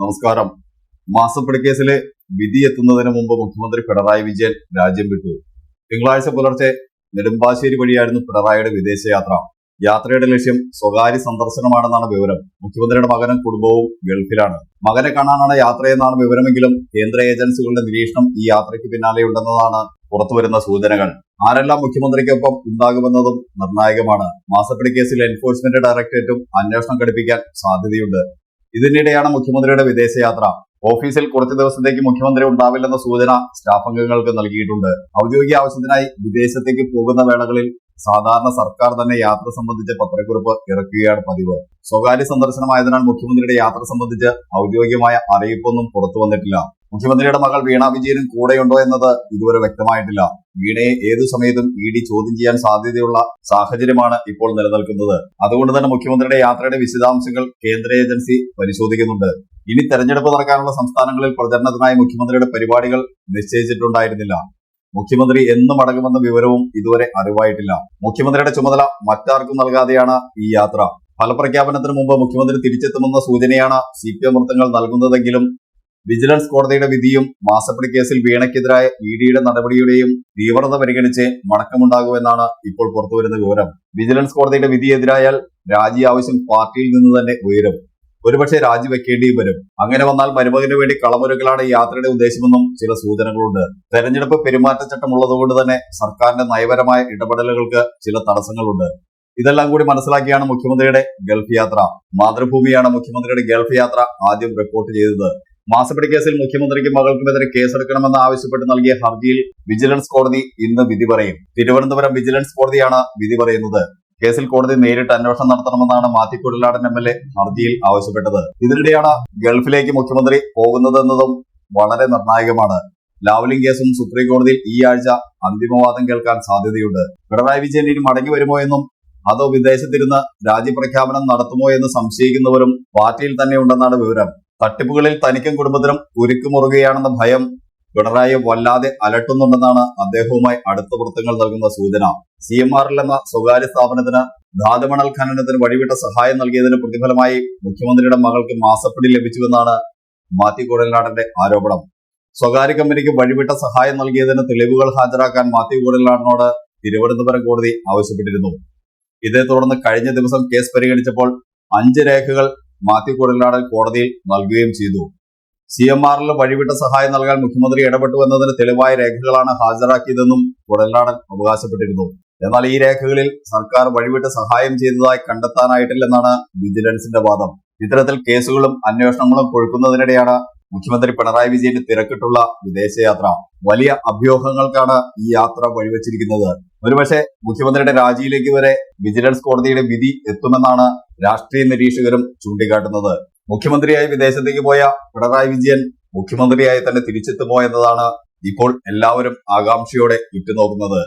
നമസ്കാരം. മാസപ്പടി കേസിലെ വിധി എത്തുന്നതിന് മുമ്പ് മുഖ്യമന്ത്രി പിണറായി വിജയൻ രാജ്യം വിട്ടു. തിങ്കളാഴ്ച പുലർച്ചെ നെടുമ്പാശ്ശേരി വഴിയായിരുന്നു പിണറായിയുടെ വിദേശയാത്ര. യാത്രയുടെ ലക്ഷ്യം സ്വകാര്യ സന്ദർശനമാണെന്നാണ് വിവരം. മുഖ്യമന്ത്രിയുടെ മകനും കുടുംബവും ഗൾഫിലാണ്. മകനെ കാണാനാണ് യാത്രയെന്നാണ് വിവരമെങ്കിലും കേന്ദ്ര ഏജൻസികളുടെ നിരീക്ഷണം ഈ യാത്രയ്ക്ക് പിന്നാലെയുണ്ടെന്നതാണ് പുറത്തുവരുന്ന സൂചനകൾ. ആരെല്ലാം മുഖ്യമന്ത്രിക്കൊപ്പം ഉണ്ടാകുമെന്നതും നിർണായകമാണ്. മാസപ്പടി കേസിൽ എൻഫോഴ്സ്മെന്റ് ഡയറക്ടറേറ്റും അന്വേഷണം ഘടിപ്പിക്കാൻ സാധ്യതയുണ്ട്. ഇതിനിടെയാണ് മുഖ്യമന്ത്രിയുടെ വിദേശയാത്ര. ഓഫീസിൽ കുറച്ചു ദിവസത്തേക്ക് മുഖ്യമന്ത്രി ഉണ്ടാവില്ലെന്ന സൂചന സ്റ്റാഫ് അംഗങ്ങൾക്ക് നൽകിയിട്ടുണ്ട്. ഔദ്യോഗിക ആവശ്യത്തിനായി വിദേശത്തേക്ക് പോകുന്ന വേളകളിൽ സാധാരണ സർക്കാർ തന്നെ യാത്ര സംബന്ധിച്ച പത്രക്കുറിപ്പ് ഇറക്കുകയാണ് പതിവ്. സ്വകാര്യ സന്ദർശനമായതിനാൽ മുഖ്യമന്ത്രിയുടെ യാത്ര സംബന്ധിച്ച് ഔദ്യോഗികമായ അറിയിപ്പൊന്നും പുറത്തു വന്നിട്ടില്ല. മുഖ്യമന്ത്രിയുടെ മകൾ വീണ വിജയനും കൂടെയുണ്ടോ എന്നത് ഇതുവരെ വ്യക്തമായിട്ടില്ല. വീണയെ ഏതു സമയത്തും ഇ ഡി ചോദ്യം ചെയ്യാൻ സാധ്യതയുള്ള സാഹചര്യമാണ് ഇപ്പോൾ നിലനിൽക്കുന്നത്. അതുകൊണ്ട് തന്നെ മുഖ്യമന്ത്രിയുടെ യാത്രയുടെ വിശദാംശങ്ങൾ കേന്ദ്ര ഏജൻസി പരിശോധിക്കുന്നുണ്ട്. ഇനി തെരഞ്ഞെടുപ്പ് നടക്കാനുള്ള സംസ്ഥാനങ്ങളിൽ പ്രചരണത്തിനായി മുഖ്യമന്ത്രിയുടെ പരിപാടികൾ നിശ്ചയിച്ചിട്ടുണ്ടായിരുന്നില്ല. മുഖ്യമന്ത്രി എന്ന് മടങ്ങുമെന്ന വിവരവും ഇതുവരെ അറിവായിട്ടില്ല. മുഖ്യമന്ത്രിയുടെ ചുമതല മറ്റാർക്കും നൽകാതെയാണ് ഈ യാത്ര. ഫലപ്രഖ്യാപനത്തിന് മുമ്പ് മുഖ്യമന്ത്രി തിരിച്ചെത്തുമെന്ന സൂചനയാണ് സി പി എം വൃത്തങ്ങൾ നൽകുന്നതെങ്കിലും വിജിലൻസ് കോടതിയുടെ വിധിയും മാസപ്പടി കേസിൽ വീണയ്ക്കെതിരായ ഇ ഡിയുടെ നടപടിയുടെയും തീവ്രത പരിഗണിച്ച് മടക്കമുണ്ടാകുമെന്നാണ് ഇപ്പോൾ പുറത്തുവരുന്ന വിവരം. വിജിലൻസ് കോടതിയുടെ വിധിയെതിരായാൽ രാജി ആവശ്യം പാർട്ടിയിൽ നിന്ന് തന്നെ ഉയരും. ഒരുപക്ഷെ രാജിവെക്കേണ്ടിയും വരും. അങ്ങനെ വന്നാൽ മരുമകന് വേണ്ടി കളമൊരുക്കലാണ് യാത്രയുടെ ഉദ്ദേശമെന്നും ചില സൂചനകളുണ്ട്. തെരഞ്ഞെടുപ്പ് പെരുമാറ്റച്ചട്ടം ഉള്ളതുകൊണ്ട് തന്നെ സർക്കാരിന്റെ നയപരമായ ഇടപെടലുകൾക്ക് ചില തടസ്സങ്ങളുണ്ട്. ഇതെല്ലാം കൂടി മനസ്സിലാക്കിയാണ് മുഖ്യമന്ത്രിയുടെ ഗൾഫ് യാത്ര. മാതൃഭൂമിയാണ് മുഖ്യമന്ത്രിയുടെ ഗൾഫ് യാത്ര ആദ്യം റിപ്പോർട്ട് ചെയ്തത്. മാസപ്പടി കേസിൽ മുഖ്യമന്ത്രിക്കും മകൾക്കുമെതിരെ കേസെടുക്കണമെന്ന് ആവശ്യപ്പെട്ട് നൽകിയ ഹർജിയിൽ വിജിലൻസ് കോടതി ഇന്ന് വിധി പറയും. തിരുവനന്തപുരം വിജിലൻസ് കോടതിയാണ് വിധി പറയുന്നത്. കേസിൽ കോടതി നേരിട്ട് അന്വേഷണം നടത്തണമെന്നാണ് Mathew Kuzhalnadan M L A ഹർജിയിൽ ആവശ്യപ്പെട്ടത്. ഇതിനിടെയാണ് ഗൾഫിലേക്ക് മുഖ്യമന്ത്രി പോകുന്നതെന്നതും വളരെ നിർണായകമാണ്. ലാവ്ലിംഗ് കേസും സുപ്രീം കോടതിയിൽ ഈ ആഴ്ച അന്തിമവാദം കേൾക്കാൻ സാധ്യതയുണ്ട്. പിണറായി വിജയൻ ഇനി മടങ്ങി വരുമോ എന്നും അതോ വിദേശത്തിരുന്ന് രാജ്യപ്രഖ്യാപനം നടത്തുമോ എന്ന് സംശയിക്കുന്നവരും പാർട്ടിയിൽ തന്നെ ഉണ്ടെന്നാണ് വിവരം. തട്ടിപ്പുകളിൽ തനിക്കും കുടുംബത്തിനും ഉരുക്കുമുറുകയാണെന്ന ഭയം പിണറായി വല്ലാതെ അലട്ടുന്നുണ്ടെന്നാണ് അദ്ദേഹവുമായി അടുത്ത വൃത്തങ്ങൾ നൽകുന്ന സൂചന. സി എം ആർ എൽ എന്ന സ്വകാര്യ സ്ഥാപനത്തിന് ധാതുമണൽ ഖനനത്തിന് വഴിവിട്ട സഹായം നൽകിയതിന് പ്രതിഫലമായി മുഖ്യമന്ത്രിയുടെ മകൾക്ക് മാസപ്പടി ലഭിച്ചുവെന്നാണ് മാത്യു കൂടലിനാടന്റെ ആരോപണം. സ്വകാര്യ കമ്പനിക്ക് വഴിവിട്ട സഹായം നൽകിയതിന് തെളിവുകൾ ഹാജരാക്കാൻ മാത്യു കൂടലിനാടനോട് തിരുവനന്തപുരം കോടതി ആവശ്യപ്പെട്ടിരുന്നു. ഇതേ തുടർന്ന് കഴിഞ്ഞ ദിവസം കേസ് പരിഗണിച്ചപ്പോൾ അഞ്ച് രേഖകൾ മാത്യു കൊടലാടൻ കോടതിയിൽ നൽകുകയും ചെയ്തു. സി എം ആറിൽ വഴിവിട്ട സഹായം നൽകാൻ മുഖ്യമന്ത്രി ഇടപെട്ടു എന്നതിന് തെളിവായ രേഖകളാണ് ഹാജരാക്കിയതെന്നും കുഴൽനാടൻ അവകാശപ്പെട്ടിരുന്നു. എന്നാൽ ഈ രേഖകളിൽ സർക്കാർ വഴിവിട്ട് സഹായം ചെയ്തതായി കണ്ടെത്താനായിട്ടില്ലെന്നാണ് വിജിലൻസിന്റെ വാദം. ഇത്തരത്തിൽ കേസുകളും അന്വേഷണങ്ങളും കൊഴുക്കുന്നതിനിടെയാണ് മുഖ്യമന്ത്രി പിണറായി വിജയന്റെ തിരക്കിട്ടുള്ള വിദേശയാത്ര. വലിയ അഭ്യൂഹങ്ങൾക്കാണ് ഈ യാത്ര വഴിവെച്ചിരിക്കുന്നത്. ഒരുപക്ഷെ മുഖ്യമന്ത്രിയുടെ രാജിയിലേക്ക് വരെ വിജിലൻസ് കോടതിയുടെ വിധി എത്തുമെന്നാണ് രാഷ്ട്രീയ നിരീക്ഷകരും ചൂണ്ടിക്കാട്ടുന്നത്. മുഖ്യമന്ത്രിയായി വിദേശത്തേക്ക് പോയ പിണറായി വിജയൻ മുഖ്യമന്ത്രിയായി തന്നെ തിരിച്ചെത്തുമോ എന്നതാണ് ഇപ്പോൾ എല്ലാവരും ആകാംക്ഷയോടെ ഉറ്റുനോക്കുന്നത്.